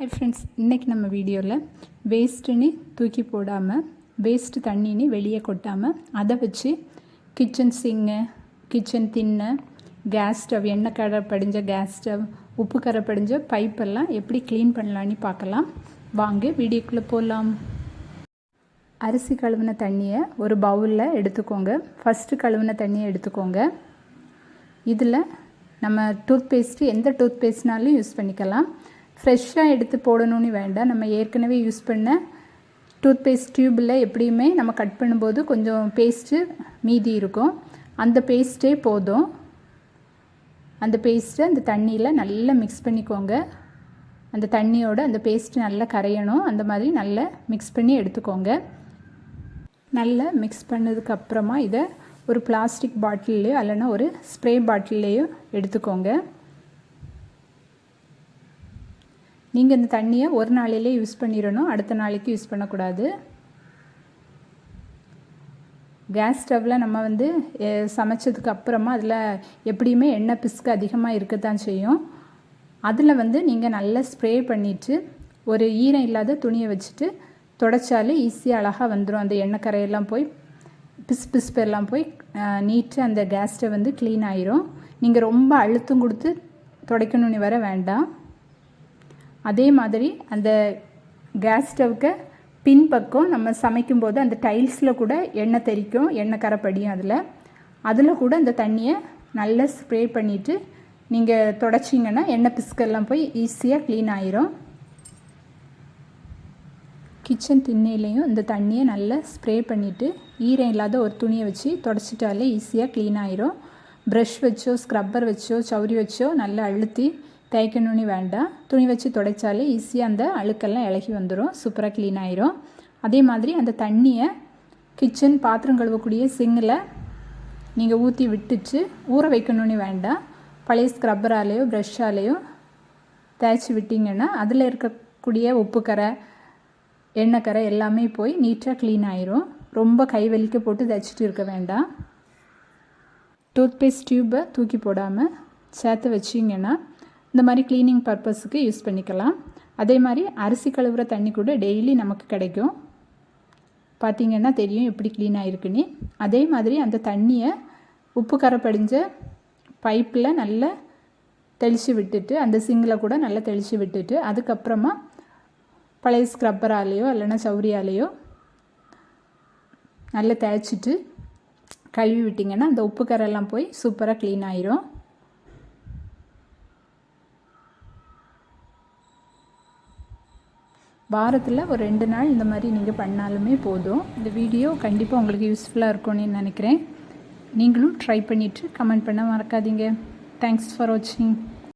Hi friends இன்றைக்கி நம்ம வீடியோவில் வேஸ்ட்டுன்னு தூக்கி போடாமல் வேஸ்ட்டு தண்ணின்னு வெளியே கொட்டாமல் அதை வச்சு கிச்சன் சிங்கு கிச்சன் தின்ன கேஸ் ஸ்டவ் எண்ணெய் கரை படிஞ்ச கேஸ் ஸ்டவ் உப்பு கரை படிஞ்ச பைப்பெல்லாம் எப்படி க்ளீன் பண்ணலான்னு பார்க்கலாம். வாங்க வீடியோக்குள்ளே போகலாம் அரிசி கழுவின தண்ணியை ஒரு பவுலில் எடுத்துக்கோங்க. ஃபஸ்ட்டு கழுவின தண்ணியை எடுத்துக்கோங்க. இதில் நம்ம டூத் பேஸ்ட்டு எந்த டூத் பேஸ்ட்னாலும் யூஸ் பண்ணிக்கலாம். ஃப்ரெஷ்ஷாக எடுத்து போடணும்னு வேண்டாம். நம்ம ஏற்கனவே யூஸ் பண்ண டூத் பேஸ்ட் டியூப்பில் எப்படியுமே நம்ம கட் பண்ணும்போது கொஞ்சம் பேஸ்ட்டு மீதி இருக்கும். அந்த பேஸ்ட்டே போதும். அந்த பேஸ்ட்டை அந்த தண்ணியில் நல்லா மிக்ஸ் பண்ணிக்கோங்க. அந்த தண்ணியோட அந்த பேஸ்ட்டு நல்லா கரையணும். அந்த மாதிரி நல்லா மிக்ஸ் பண்ணி எடுத்துக்கோங்க. நல்லா மிக்ஸ் பண்ணதுக்கப்புறமா இதை ஒரு பிளாஸ்டிக் பாட்டில்லையோ இல்லைன்னா ஒரு ஸ்ப்ரே பாட்டில்லையோ எடுத்துக்கோங்க. நீங்கள் இந்த தண்ணியை ஒரு நாளிலே யூஸ் பண்ணிடணும். அடுத்த நாளைக்கு யூஸ் பண்ணக்கூடாது. கேஸ் ஸ்டவ்வில் நம்ம வந்து சமைச்சதுக்கு அப்புறமா அதில் எப்படியுமே எண்ணெய் பிஸ்கு அதிகமாக இருக்கத்தான் செய்யும். அதில் வந்து நீங்கள் நல்லா ஸ்ப்ரே பண்ணிவிட்டு ஒரு ஈரம் இல்லாத துணியை வச்சுட்டு தொடச்சாலே ஈஸியாக அழகாக வந்துடும் அந்த எண்ணெய் கரையெல்லாம் போய் பிஸ் பிஸ்பெல்லாம் போய் நீட்டாக அந்த கேஸ் ஸ்டவ் வந்து க்ளீன் ஆயிரும். நீங்கள் ரொம்ப அழுத்தம் கொடுத்து துடைக்கணும்னு வர வேண்டாம். அதே மாதிரி அந்த கேஸ் ஸ்டவ்க்கு பின்பக்கம் நம்ம சமைக்கும்போது அந்த டைல்ஸில் கூட எண்ணெய் தெறிக்கும் எண்ணெய் கரைப்படியும் அதில். அதில் கூட அந்த தண்ணியை நல்லா ஸ்ப்ரே பண்ணிவிட்டு நீங்கள் தொடச்சிங்கன்னா எண்ணெய் பிஸ்கெல்லாம் போய் ஈஸியாக க்ளீன் ஆயிரும். கிச்சன் திண்ணையிலையும் இந்த தண்ணியை நல்லா ஸ்ப்ரே பண்ணிவிட்டு ஈரம் இல்லாத ஒரு துணியை வச்சு தொடச்சிட்டாலே ஈஸியாக க்ளீன் ஆயிரும். ப்ரஷ் வச்சோ ஸ்க்ரப்பர் வச்சோ சவுரி வச்சோ நல்லா அழுத்தி தேய்க்கணும்னு வேண்டாம். துணி வச்சு துடைச்சாலே ஈஸியாக அந்த அழுக்கெல்லாம் இலகி வந்துடும் சூப்பராக க்ளீன் ஆயிரும். அதே மாதிரி அந்த தண்ணியை கிச்சன் பாத்திரம் கழுவக்கூடிய சிங்கில் நீங்கள் ஊற்றி விட்டுச்சு ஊற வைக்கணும்னு வேண்டாம். பழைய ஸ்க்ரப்பராலேயோ ப்ரஷ்ஷாலேயோ தேய்ச்சி விட்டிங்கன்னா அதில் இருக்கக்கூடிய உப்புக்கரை எண்ணெய்க்கரை எல்லாமே போய் நீட்டாக க்ளீன் ஆயிரும். ரொம்ப கை வலிக்க போட்டு தைச்சிட்டு இருக்க வேண்டாம். டூத்பேஸ்ட் டியூப்பை தூக்கி போடாமல் சேர்த்து வச்சிங்கன்னா இந்த மாதிரி க்ளீனிங் பர்பஸுக்கு யூஸ் பண்ணிக்கலாம். அதே மாதிரி அரிசி கழுவுற தண்ணி கூட டெய்லி நமக்கு கிடைக்கும். பார்த்திங்கன்னா தெரியும் எப்படி க்ளீன் ஆகிருக்குன்னு அதே மாதிரி அந்த தண்ணியை உப்பு கரை படிஞ்ச பைப்பில் நல்லா தெளித்து விட்டுட்டு அந்த சிங்கில் கூட நல்லா தெளித்து விட்டுட்டு அதுக்கப்புறமா பழைய ஸ்க்ரப்பராலேயோ இல்லைன்னா சௌரியாலேயோ நல்லா தேய்ச்சிட்டு கழுவி விட்டிங்கன்னா அந்த உப்பு கரெல்லாம் போய் சூப்பராக க்ளீன் ஆயிரும். வாரத்தில் ஒரு ரெண்டு நாள் இந்த மாதிரி நீங்கள் பண்ணாலுமே போதும். இந்த வீடியோ கண்டிப்பாக உங்களுக்கு யூஸ்ஃபுல்லாக இருக்கும்னு நினைக்கிறேன். நீங்களும் ட்ரை பண்ணிவிட்டு கமெண்ட் பண்ண மறக்காதீங்க. தேங்க்ஸ் ஃபார் வாட்சிங்